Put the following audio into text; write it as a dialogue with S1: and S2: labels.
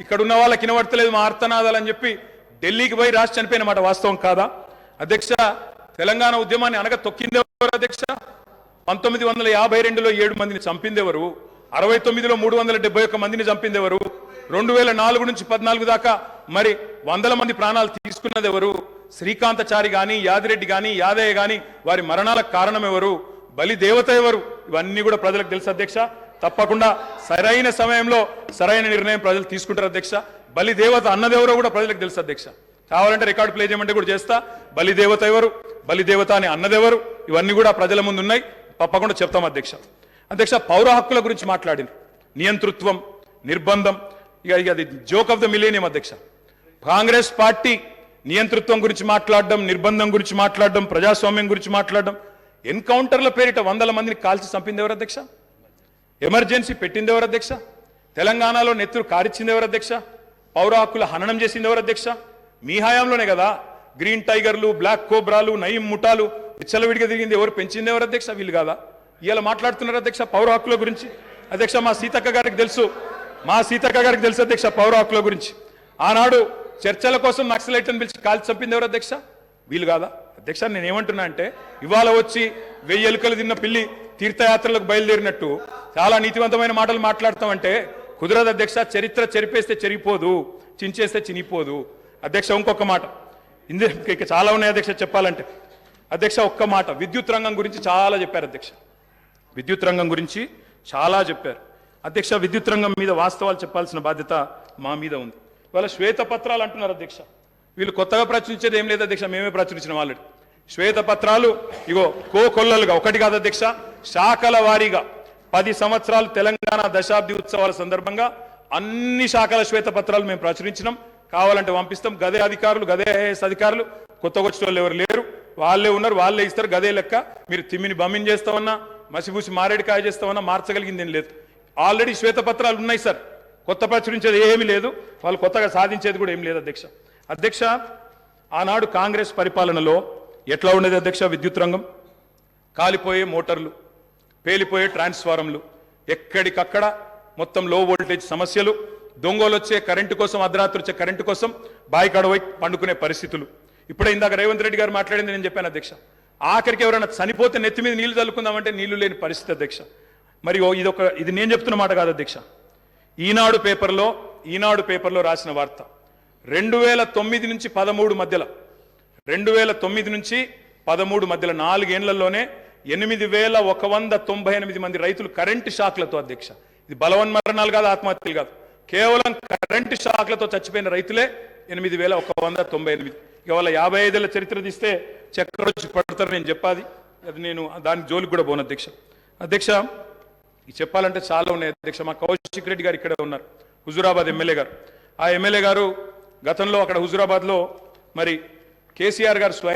S1: ఇక్కడ ఉన్న వాళ్ళకి వినబడతలేదు మా ఆర్తనాదాలు అని చెప్పి ఢిల్లీకి పోయి రాసి చనిపోయిన మాట వాస్తవం కాదా? అధ్యక్ష తెలంగాణ ఉద్యమాన్ని అనగా తొక్కిందెవరు అధ్యక్ష? పంతొమ్మిది వందల యాభై రెండులో ఏడు మందిని చంపిందెవరు? అరవై తొమ్మిదిలో మూడు వందల డెబ్బై ఒక్క మందిని చంపిందెవరు? రెండు వేల నాలుగు నుంచి పద్నాలుగు దాకా మరి వందల మంది ప్రాణాలు తీసుకున్నది ఎవరు శ్రీకాంతచారి గాని యాదిరెడ్డి గాని యాదయ్య కానీ వారి మరణాలకు కారణం ఎవరు? బలి దేవత ఎవరు? ఇవన్నీ కూడా ప్రజలకు తెలుసు అధ్యక్ష. తప్పకుండా సరైన సమయంలో సరైన నిర్ణయం ప్రజలు తీసుకుంటారు అధ్యక్ష. బలి దేవత అన్నదెవరో కూడా ప్రజలకు తెలుసు అధ్యక్ష. కావాలంటే రికార్డు ప్లే చేయమంటే కూడా చేస్తా. బలి దేవత ఎవరు? బలి దేవత అని అన్నదెవరు? ఇవన్నీ కూడా ప్రజల ముందు ఉన్నాయి తప్పకుండా చెప్తాం అధ్యక్ష. అధ్యక్ష పౌర హక్కుల గురించి మాట్లాడింది నియంతృత్వం నిర్బంధం. ఇక ఇక అది జోక్ ఆఫ్ ద మిలేనియం అధ్యక్ష. కాంగ్రెస్ పార్టీ నియంతృత్వం గురించి మాట్లాడడం నిర్బంధం గురించి మాట్లాడడం ప్రజాస్వామ్యం గురించి మాట్లాడడం. ఎన్కౌంటర్ల పేరిట వందల మందిని కాల్చి చంపింది ఎవరు అధ్యక్ష? ఎమర్జెన్సీ పెట్టింది ఎవరు అధ్యక్ష? తెలంగాణలో నెత్తురు కారిచ్చింది ఎవరు అధ్యక్ష? పౌర హక్కుల హననం చేసింది ఎవరు అధ్యక్ష? మీ హయాంలోనే కదా. గ్రీన్ టైగర్లు బ్లాక్ కోబ్రాలు నయీం ముఠాలు విచ్చలవిడిగా తిరిగింది ఎవరు? పెంచింది ఎవరు అధ్యక్ష? వీళ్ళు కాదా? ఇలా మాట్లాడుతున్నారు అధ్యక్ష పౌర హక్కుల గురించి? అధ్యక్ష మా సీతక్క గారికి తెలుసు. మా సీతక్క గారికి తెలుసు అధ్యక్ష పౌర హక్కుల గురించి. ఆనాడు చర్చల కోసం నక్సలైట్లను పిలిచి కాల్చి చంపింది ఎవరు అధ్యక్ష? వీళ్ళు కాదా? అధ్యక్ష నేను ఏమంటున్నా అంటే ఇవాళ వచ్చి వెయ్యి ఎలుకలు తిన్న పిల్లి తీర్థయాత్రలకు బయలుదేరినట్టు చాలా నీతివంతమైన మాటలు మాట్లాడతామంటే కుదరదు అధ్యక్ష చరిత్ర చెరిపేస్తే చెరిగిపోదు చించేస్తే చినిపోదు అధ్యక్ష ఇంకొక మాట. ఇందు ఇక చాలా ఉన్నాయి అధ్యక్ష చెప్పాలంటే. అధ్యక్ష ఒక్క మాట. విద్యుత్ రంగం గురించి చాలా చెప్పారు అధ్యక్ష. విద్యుత్ రంగం గురించి చాలా చెప్పారు. అధ్యక్ష విద్యుత్ రంగం మీద వాస్తవాలు చెప్పాల్సిన బాధ్యత మా మీద ఉంది. ఇవాళ శ్వేతపత్రాలు అంటున్నారు అధ్యక్ష. వీళ్ళు కొత్తగా ప్రచురించేది ఏం లేదు అధ్యక్ష మేమే ప్రచురించిన వాళ్ళు శ్వేతపత్రాలు ఇగో కో కొల్లలుగా ఒకటి కాదు అధ్యక్ష శాఖల వారీగా పది సంవత్సరాలు తెలంగాణ దశాబ్ది ఉత్సవాల సందర్భంగా అన్ని శాఖల శ్వేతపత్రాలు మేము ప్రచురించినాం. కావాలంటే పంపిస్తాం. గదే అధికారులు గదే ఐఏఎస్ అధికారులు కొత్తగా వచ్చిన వాళ్ళు ఎవరు లేరు. వాళ్ళే ఉన్నారు వాళ్ళే ఇస్తారు. గదే లెక్క మీరు తిమ్మిని బమ్మిని చేస్తామన్నా మసిబూసి మారేడికాయ చేస్తామన్నా మార్చగలిగింది ఏం లేదు. ఆల్రెడీ శ్వేతపత్రాలు ఉన్నాయి సార్. కొత్త ప్రచురించేది ఏమీ లేదు. వాళ్ళు కొత్తగా సాధించేది కూడా ఏం లేదు అధ్యక్ష. అధ్యక్ష ఆనాడు కాంగ్రెస్ పరిపాలనలో ఎట్లా ఉండేది అధ్యక్ష విద్యుత్ రంగం? కాలిపోయే మోటార్లు పేలిపోయే ట్రాన్స్ఫారంలు ఎక్కడికక్కడ మొత్తం లో వోల్టేజ్ సమస్యలు దొంగలు వచ్చే కరెంటు కోసం అర్ధరాత్రి వచ్చే కరెంటు కోసం బాయికాడవై పండుకునే పరిస్థితులు. ఇప్పుడే ఇందాక రేవంత్ రెడ్డి గారు మాట్లాడింది నేను చెప్పాను అధ్యక్ష. ఆఖరికి ఎవరైనా చనిపోతే నెత్తి మీద నీళ్ళు చల్లుకుందామంటే నీళ్ళు లేని పరిస్థితి అధ్యక్ష. మరి ఓ ఇదొక ఇది నేను చెప్తున్న మాట కాదు అధ్యక్ష. ఈనాడు పేపర్లో ఈనాడు పేపర్లో రాసిన వార్త. రెండు వేల తొమ్మిది నుంచి పదమూడు మధ్యలో రెండు వేల తొమ్మిది నుంచి పదమూడు మధ్యలో నాలుగేళ్ళలోనే ఎనిమిది వేల ఒక వంద తొంభై ఎనిమిది మంది రైతులు కరెంటు షాక్లతో అధ్యక్ష. ఇది బలవన్మరణాలు కాదు ఆత్మహత్యలు కాదు. కేవలం కరెంటు షాక్లతో చచ్చిపోయిన రైతులే ఎనిమిది వేల ఒక వంద తొంభై ఎనిమిది. ఇక యాభై ఐదేళ్ళ చరిత్ర తీస్తే చక్కెరొచ్చి పడతారు నేను చెప్పాది అది నేను దాని జోలికి కూడా పోను అధ్యక్ష. అధ్యక్ష చెప్పాలంటే చాలా ఉన్నాయి అధ్యక్ష. మా కౌశిక్ రెడ్డి గారు ఇక్కడే ఉన్నారు హుజురాబాద్ ఎమ్మెల్యే గారు. ఆ ఎమ్మెల్యే గారు గతంలో అక్కడ హుజురాబాద్లో మరి కేసీఆర్ గారు స్వయం